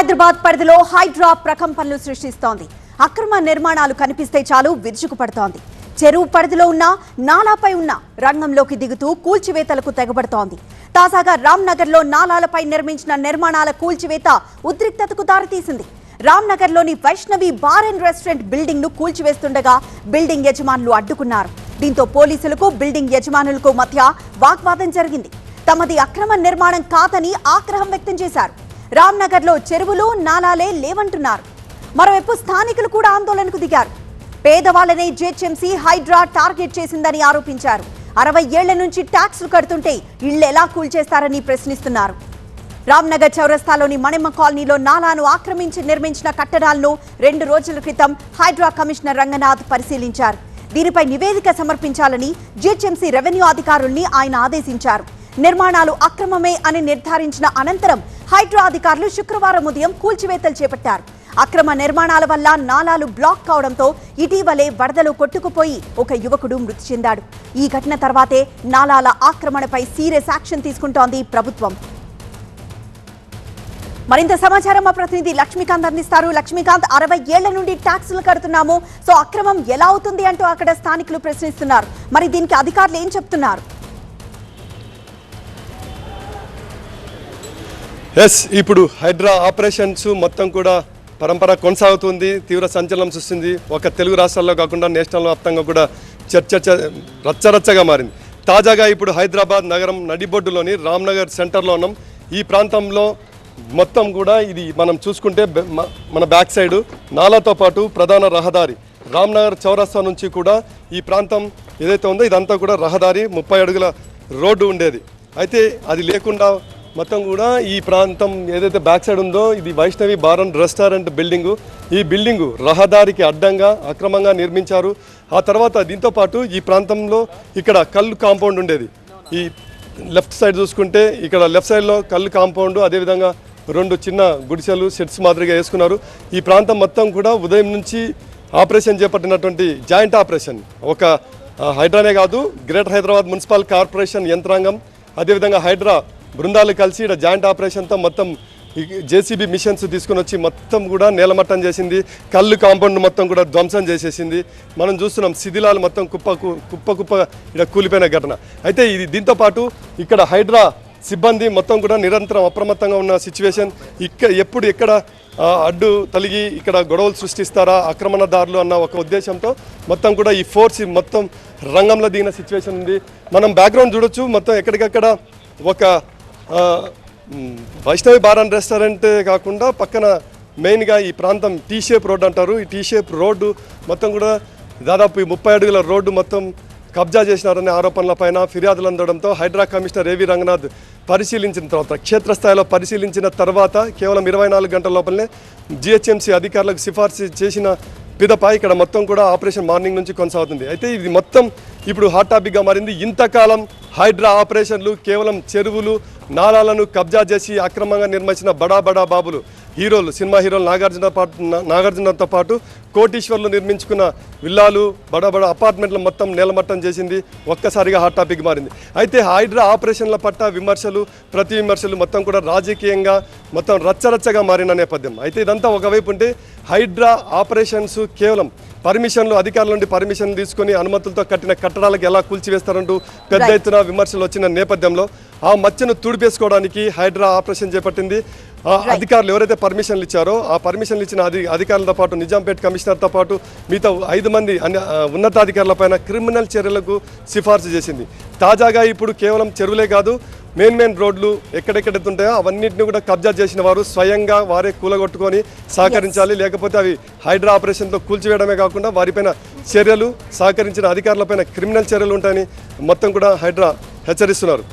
హైదరాబాద్ పరిధిలో హైడ్రా ప్రకంపనలు సృష్టిస్తోంది. అక్రమ నిర్మాణాలు కనిపిస్తే చాలు విరుచుకుపడుతోంది. చెరువు పరిధిలో ఉన్న నాలాపై ఉన్న రంగంలోకి దిగుతూ కూల్చివేతలకు తెగబడుతోంది. తాజాగా రామ్నగర్లో నాలాలపై నిర్మించిన నిర్మాణాల కూల్చివేత ఉద్రిక్తతకు దారితీసింది. రామ్నగర్లోని వైష్ణవి బార్ అండ్ రెస్టారెంట్ బిల్డింగ్ను కూల్చివేస్తుండగా బిల్డింగ్ యజమానులు అడ్డుకున్నారు. దీంతో పోలీసులకు బిల్డింగ్ యజమానులకు మధ్య వాగ్వాదం జరిగింది. తమది అక్రమ నిర్మాణం కాదని ఆగ్రహం వ్యక్తం చేశారు. రామ్నగర్లో చెరువులు నాలాలే లేవంటున్నారు. మరోవైపు స్థానికులు కూడా ఆందోళనకు దిగారు. పేదవాళ్ళనే జిహెచ్ఎంసీ హైడ్రా టార్గెట్ చేసిందని ఆరోపించారు. అరవై ఏళ్ళ నుంచి ట్యాక్స్లు కడుతుంటే ఇళ్ళు ఎలా కూల్చేస్తారని ప్రశ్నిస్తున్నారు. రామ్నగర్ చౌరస్తాలోని మణిమ్మ కాలనీలో నాలాను ఆక్రమించి నిర్మించిన కట్టడాలను రెండు రోజుల క్రితం హైడ్రా కమిషనర్ రంగనాథ్ పరిశీలించారు. దీనిపై నివేదిక సమర్పించాలని జిహెచ్ఎంసీ రెవెన్యూ అధికారుల్ని ఆయన ఆదేశించారు. నిర్మాణాలు అక్రమమే అని నిర్ధారించిన అనంతరం హైడ్రా అధికారులు శుక్రవారం ఉదయం కూల్చివేతలు చేపట్టారు. అక్రమ నిర్మాణాల వల్ల నాలాలు బ్లాక్ కావడంతో ఇటీవలే వరదలు కొట్టుకుపోయి ఒక యువకుడు మృతి చెందాడు. ఈ ఘటన తర్వాతే నాలాల ఆక్రమణపై సీరియస్ యాక్షన్ తీసుకుంటోంది ప్రభుత్వం. మరింత సమాచారం మా ప్రతినిధి లక్ష్మీకాంత్ అందిస్తారు. లక్ష్మీకాంత్ అరవై ఏళ్ళ నుండి ట్యాక్సులు కడుతున్నాము. సో అక్రమం ఎలా అవుతుంది అంటూ అక్కడ స్థానికులు ప్రశ్నిస్తున్నారు. మరి దీనికి అధికారులు ఏం చెప్తున్నారు? ఎస్ ఇప్పుడు హైడ్రా ఆపరేషన్స్ మొత్తం కూడా పరంపర కొనసాగుతుంది తీవ్ర సంచలనం సృష్టింది. ఒక తెలుగు రాష్ట్రాల్లో కాకుండా నేషనల్ వ్యాప్తంగా కూడా చర్చ రచ్చరచ్చగా మారింది. తాజాగా ఇప్పుడు హైదరాబాద్ నగరం నడిబొడ్డులోని రామ్నగర్ సెంటర్లో ఉన్నాం. ఈ ప్రాంతంలో మొత్తం కూడా ఇది మనం చూసుకుంటే మన బ్యాక్ సైడ్ నాలాతో పాటు ప్రధాన రహదారి రామ్నగర్ చౌరస్తా నుంచి కూడా ఈ ప్రాంతం ఏదైతే ఉందో ఇదంతా కూడా రహదారి ముప్పై అడుగుల రోడ్డు ఉండేది. అయితే అది లేకుండా మొత్తం కూడా ఈ ప్రాంతం ఏదైతే బ్యాక్ సైడ్ ఉందో ఇది Vaishnavi bar and restaurant building. ఈ బిల్డింగు రహదారికి అడ్డంగా అక్రమంగా నిర్మించారు. ఆ తర్వాత దీంతో పాటు ఈ ప్రాంతంలో ఇక్కడ కళ్ళు కాంపౌండ్ ఉండేది. ఈ లెఫ్ట్ సైడ్ చూసుకుంటే ఇక్కడ లెఫ్ట్ సైడ్లో కళ్ళు కాంపౌండ్ అదేవిధంగా రెండు చిన్న గుడిసెలు సెట్స్ మాదిరిగా వేసుకున్నారు. ఈ ప్రాంతం మొత్తం కూడా ఉదయం నుంచి ఆపరేషన్ చేపట్టినటువంటి జాయింట్ ఆపరేషన్. ఒక హైడ్రానే కాదు గ్రేటర్ హైదరాబాద్ మున్సిపల్ కార్పొరేషన్ యంత్రాంగం అదేవిధంగా హైడ్రా బృందాలు కలిసి ఇక్కడ జాయింట్ ఆపరేషన్తో మొత్తం జేసీబీ మిషన్స్ తీసుకుని వచ్చి మొత్తం కూడా నేలమట్టం చేసింది. కళ్ళు కాంపౌండ్ మొత్తం కూడా ధ్వంసం చేసేసింది. మనం చూస్తున్నాం శిథిలాలు మొత్తం కుప్ప కుప్ప కుప్ప ఇక్కడ కూలిపోయిన ఘటన. అయితే ఇది దీంతో పాటు ఇక్కడ హైడ్రా సిబ్బంది మొత్తం కూడా నిరంతరం అప్రమత్తంగా ఉన్న సిచ్యువేషన్. ఇక్కడ ఎప్పుడు ఎక్కడ అడ్డు తలిగి ఇక్కడ గొడవలు సృష్టిస్తారా ఆక్రమణదారులు అన్న ఒక ఉద్దేశంతో మొత్తం కూడా ఈ ఫోర్స్ మొత్తం రంగంలో దిగిన సిచ్యువేషన్ ఉంది. మనం బ్యాక్గ్రౌండ్ చూడొచ్చు. మొత్తం ఎక్కడికక్కడ ఒక వైష్ణవి బార్ అండ్ రెస్టారెంట్ కాకుండా పక్కన మెయిన్గా ఈ ప్రాంతం టీ షేప్ రోడ్ అంటారు. ఈ టీ షేప్ రోడ్డు మొత్తం కూడా దాదాపు ఈ ముప్పై అడుగుల రోడ్డు మొత్తం కబ్జా చేసినారనే ఆరోపణల పైన ఫిర్యాదులు అందడంతో హైడ్రా కమిషనర్ ఏవి రంగనాథ్ పరిశీలించిన తర్వాత క్షేత్రస్థాయిలో పరిశీలించిన తర్వాత కేవలం ఇరవై నాలుగు గంటల లోపలనే జిహెచ్ఎంసీ అధికారులకు సిఫార్సు చేసిన పిదప ఇక్కడ మొత్తం కూడా ఆపరేషన్ మార్నింగ్ నుంచి కొనసాగుతుంది. అయితే ఇది మొత్తం ఇప్పుడు హాట్ టాపిక్గా మారింది. ఇంతకాలం హైడ్రా ఆపరేషన్లు కేవలం చెరువులు నాలాలను కబ్జా చేసి అక్రమంగా నిర్మించిన బడా బడా బాబులు. హీరోలు సినిమా హీరోలు నాగార్జున పాటు నాగార్జునతో పాటు కోటీశ్వర్లు నిర్మించుకున్న విల్లాలు బడా బడా అపార్ట్మెంట్లు మొత్తం నేలమట్టం చేసింది. ఒక్కసారిగా హాట్ టాపిక్ మారింది. అయితే హైడ్రా ఆపరేషన్ల పట్ల విమర్శలు ప్రతి విమర్శలు మొత్తం కూడా రాజకీయంగా మొత్తం రచ్చరచ్చగా మారిన నేపథ్యం. అయితే ఇదంతా ఒకవైపు ఉంటే హైడ్రా ఆపరేషన్స్ కేవలం పర్మిషన్లు అధికారుల నుండి పర్మిషన్ తీసుకొని అనుమతులతో కట్టిన కట్టడాలకు ఎలా కూల్చివేస్తారంటూ పెద్ద. ఎత్తున విమర్శలు వచ్చిన నేపథ్యంలో ఆ మచ్చను తుడిపేసుకోవడానికి హైడ్రా ఆపరేషన్ చేపట్టింది. అధికారులు ఎవరైతే పర్మిషన్లు ఇచ్చారో ఆ పర్మిషన్లు ఇచ్చిన అధి అధికారులతో పాటు నిజాంపేట కమిషనర్తో పాటు మిగతా ఐదు మంది అన్ని ఉన్నతాధికారులపైన క్రిమినల్ చర్యలకు సిఫార్సు చేసింది. తాజాగా ఇప్పుడు కేవలం చెరువులే కాదు మెయిన్ మెయిన్ రోడ్లు ఎక్కడెక్కడైతే ఉంటాయో అవన్నింటిని కూడా కబ్జా చేసిన వారు స్వయంగా వారే కూలగొట్టుకొని సహకరించాలి. లేకపోతే అవి హైడ్రా ఆపరేషన్తో కూల్చివేయడమే కాకుండా వారిపైన చర్యలు సహకరించిన అధికారులపైన క్రిమినల్ చర్యలు ఉంటాయని మొత్తం కూడా హైడ్రా హెచ్చరిస్తున్నారు.